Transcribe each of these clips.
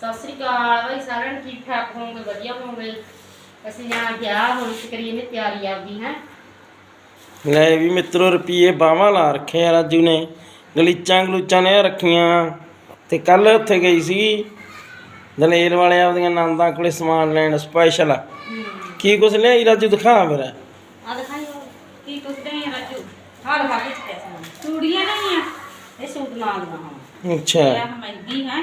ਸਤਿ ਸ੍ਰੀ ਅਕਾਲ ਭਾਈ ਸਾਰਿਆਂ ਨੂੰ ਠੀਕ ਠਾਕ ਹੋਵੋਗੇ ਵਧੀਆ ਹੋਵੋਗੇ? ਅਸੀਂ ਜਾਣਾ ਗਿਆ ਹੁਣ ਸਕਰੀਨ ਨੇ ਤਿਆਰੀ ਆਪਦੀ ਹੈ? ਲੈ ਵੀ ਮਿੱਤਰੋ ਰੁਪਏ ਬਾਵਾ ਲਾ ਰੱਖੇ ਆ ਰਾਜੂ ਨੇ ਗਲੀਚਾਂ ਗਲੂਚਾਂ ਨੇ ਰੱਖੀਆਂ। ਤੇ ਕੱਲ ਉੱਥੇ ਗਈ ਸੀ ਦਲੇਰ ਵਾਲੇ ਆਪਦੀਆਂ ਨੰਦਾਂ ਕੋਲੇ ਸਮਾਨ ਲੈਣ ਸਪੈਸ਼ਲ ਕੀ ਕੁਛ ਲਿਆਈ ਰਾਜੂ ਦਿਖਾ ਫਿਰ। ਆ ਦਿਖਾਈ ਕੀ ਕੁਛ ਲਿਆਈ ਰਾਜੂ? ਹਾਂ ਦਿਖਾ ਕੇ ਚੂੜੀਆਂ ਨਹੀਂ ਆ ਇਹ ਸੂਟ ਨਾਲ ਦਾ ਅੱਛਾ। ਮਹਿੰਗੀ ਹੈ?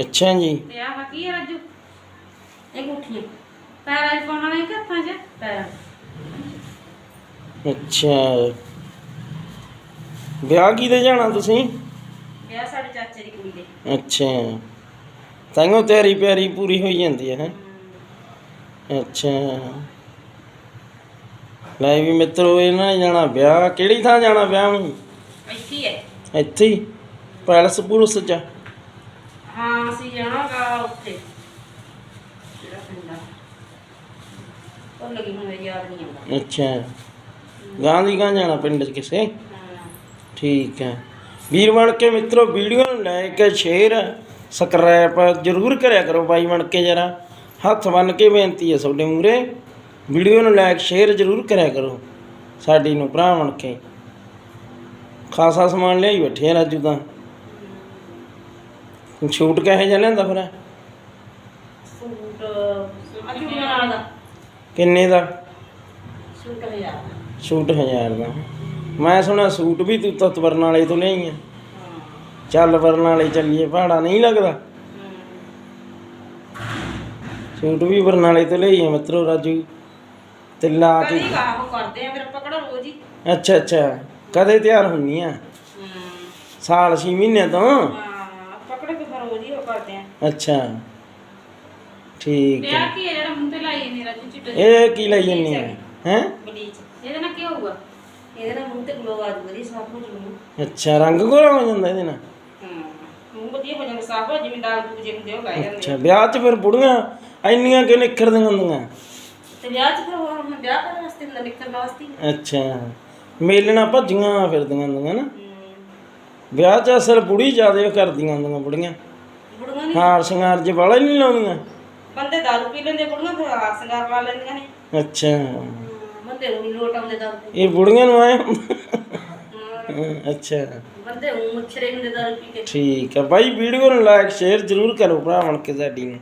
ਅੱਛਾ ਜੀ। ਤੇ ਕੀ ਹੈ ਅੱਛਾ। ਵਿਆਹ ਕਿਤੇ ਜਾਣਾ ਤੁਸੀਂ? ਵਿਆਹ ਸਾਡੇ ਚਾਚੇ ਦੀ ਕੁੜੀ ਦੇ। ਅੱਛਾ। ਤਾਂਗੋ ਤੇਰੀ ਪਿਆਰੀ ਪੂਰੀ ਹੋਈ ਜਾਂਦੀ ਹੈ ਹੈਂ? ਅੱਛਾ। ਲੈ ਵੀ ਮਿੱਤਰੋ ਇਹਨਾਂ ਨੇ ਜਾਣਾ ਵਿਆਹ। ਕਿਹੜੀ ਥਾਂ ਜਾਣਾ ਵਿਆਹ ਨੂੰ ਇੱਥੇ ਹੈ। ਇੱਥੇ ਹੀ? ਪੈਲਸ ਪੁਲਸ ਚ। ਅਸੀਂ ਜਾਣਾਗਾ ਉੱਥੇ। ਜਿਹੜਾ ਪਿੰਡ ਆ। ਉਹ ਲੱਗੀ ਹੁਣ ਯਾਦ ਨਹੀਂ ਆਉਂਦਾ। ਅੱਛਾ। ਗਾਂ ਦੀ ਗਾਂ ਜਾਣਾ ਪਿੰਡ ਚ ਕਿਸੇ? ਹਾਂ ਠੀਕ ਹੈ। ਵੀਰ ਬਣ ਕੇ ਮਿੱਤਰੋ, ਵੀਡੀਓ ਨੂੰ ਲਾਈਕ ਸ਼ੇਅਰ ਸਬਸਕ੍ਰਾਈਬ ਜਰੂਰ ਕਰਿਆ ਕਰੋ ਬਾਈ ਬਣ ਕੇ ਜਰਾ। ਹੱਥ ਬੰਨ ਕੇ ਬੇਨਤੀ ਹੈ ਤੁਹਾਡੇ ਮੂਰੇ ਵੀਡੀਓ ਨੂੰ ਲਾਈਕ ਸ਼ੇਅਰ ਜਰੂਰ ਕਰਿਆ ਕਰੋ। ਸਾਡੀ ਨੂੰ ਭਰਾ ਬਣ ਕੇ। ਖਾਸਾ ਸਮਾਨ ਲਿਆਈ ਬੈਠੇ ਆ ਰਾਜੂ ਤਾਂ। ਛੂਟ ਕਹੇ ਜਾ ਲੈਂਦਾ ਫਿਰ? ਸੂਟ ਦਾ? ਕਿੰਨੇ ਦਾ? ਸੂਟ ਸੂਟ ਹਜ਼ਾਰ ਦਾ। ਮੈਂ ਸੁਣਿਆ ਸੂਟ ਵੀ ਤੂੰ ਤਤ ਬਰਨਾਲੇ ਤੋਂ ਲਿਆਈ ਆ। ਚੱਲ ਬਰਨਾਲੇ ਚੱਲੀਏ ਭਾੜਾ ਨਹੀਂ ਲੱਗਦਾ। ਸੂਟ ਵੀ ਬਰਨਾਲੇ ਤੋਂ ਲਈ ਆ ਮਿੱਤਰੋ ਰਾਜੂ। ਤੇ ਲਾ ਕੇ ਕਦੀ ਕਰਦੇ ਆ ਫਿਰ ਪਕੜੋ ਰੋਜ਼ ਹੀ। ਅੱਛਾ ਅੱਛਾ। ਕਦੇ ਤਿਆਰ ਹੁੰਨੀ ਆ? ਸਾਲ 6 ਮਹੀਨੇ ਤੋਂ? ਹਾਂ ਤੇ ਫਿਰ ਰੋਜ਼ ਹੀ ਉਹ ਕਰਦੇ ਆ। ਅੱਛਾ। ਠੀਕ ਤੇ ਹੈ। ਆ ਕੀ ਹੈ ਜਿਹੜਾ ਮੂੰਹ ਤੇ ਲਾਈ ਨੇ ਰਾਜੂ ਚਿੱਟੇ ਇਹ ਕੀ ਲਈ ਜੰਨੀ ਆ? ਹੈ? ਬਲੀਚ। ਇਹਦੇ ਨਾਲ ਕੀ ਹੋਊਗਾ? ਇਹਦੇ ਨਾਲ ਮੂੰਹ ਤੇ ਗਲੋ ਆ ਜੂਗਾ ਦੀ ਸਾਫ਼ ਹੋ ਜੂਗਾ ਅੱਛਾ ਰੰਗ ਗੋਰਾ ਹੋ ਜਾਂਦਾ ਇਹਦੇ ਨਾਲ? ਹਾਂ ਮੂੰਹ ਵਧੀਆ ਹੋ ਜਾਂਦਾ ਸਾਫ਼ ਹੋ ਜਿਵੇਂ ਦਾਗ ਦੂਜੇ ਹੁੰਦੇ ਉਹ ਲਾਏ ਜਾਂਦੇ ਅੱਛਾ ਵਿਆਹ 'ਚ ਫਿਰ ਬੁੜੀਆਂ ਇੰਨੀਆਂ ਕਿ ਨਿਖਰਦੀਆਂ ਹੁੰਦੀਆਂ? ਤੇ ਵਿਆਹ 'ਚ ਫਿਰ ਹੋਰ ਹੁਣ ਵਿਆਹ ਕਰਨ ਵਾਸਤੇ ਹੁੰਦਾ ਨਿਕਲਣ ਵਾਸਤੇ ਹੀ। ਅੱਛਾ। ਮੇਲਣਾ ਭੱਜੀਆਂ ਫਿਰਦੀਆਂ ਹੁੰਦੀਆਂ ਨਾ? ਵਿਆਹ 'ਚ ਅਸਲ ਬੁੜੀ ਜ਼ਿਆਦੇ ਕਰਦੀਆਂ ਹੁੰਦੀਆਂ ਬੁੜੀਆਂ। ਬੁੜੀਆਂ ਨਹੀਂ ਹਾਰ ਸ਼ਿੰਗਾਰ ਜੇ ਵਾਲਾ ਨਹੀਂ ਲਾਉਂਦੀਆਂ। ਬੰਦੇ ਦਾਰੂ ਪੀ ਲੈਂਦੇ ਬੁੜੀਆਂ ਫਿਰ ਹਾਰ ਸਿੰਗਾਰ ਲਾ ਲੈਂਦੀਆਂ ਨੇ। ਅੱਛਾ। ਬੰਦੇ ਉਹ ਨਹੀਂ ਲੋਟ ਆਉਂਦੇ ਦਾਰੂ ਪੀ ਇਹ ਬੁੜੀਆਂ ਨੂੰ ਆਏ ਅੱਛਾ। ਬੰਦੇ ਉਹ ਮੁੱਛਰੇ ਹੁੰਦੇ ਦਾਰੂ ਪੀ ਕੇ। ਠੀਕ ਹੈ ਬਾਈ ਵੀਡੀਓ ਨੂੰ ਲਾਈਕ ਸ਼ੇਅਰ ਜ਼ਰੂਰ ਕਰੋ ਭਰਾ ਬਣ ਕੇ ਸਾਡੀ ਨੂੰ।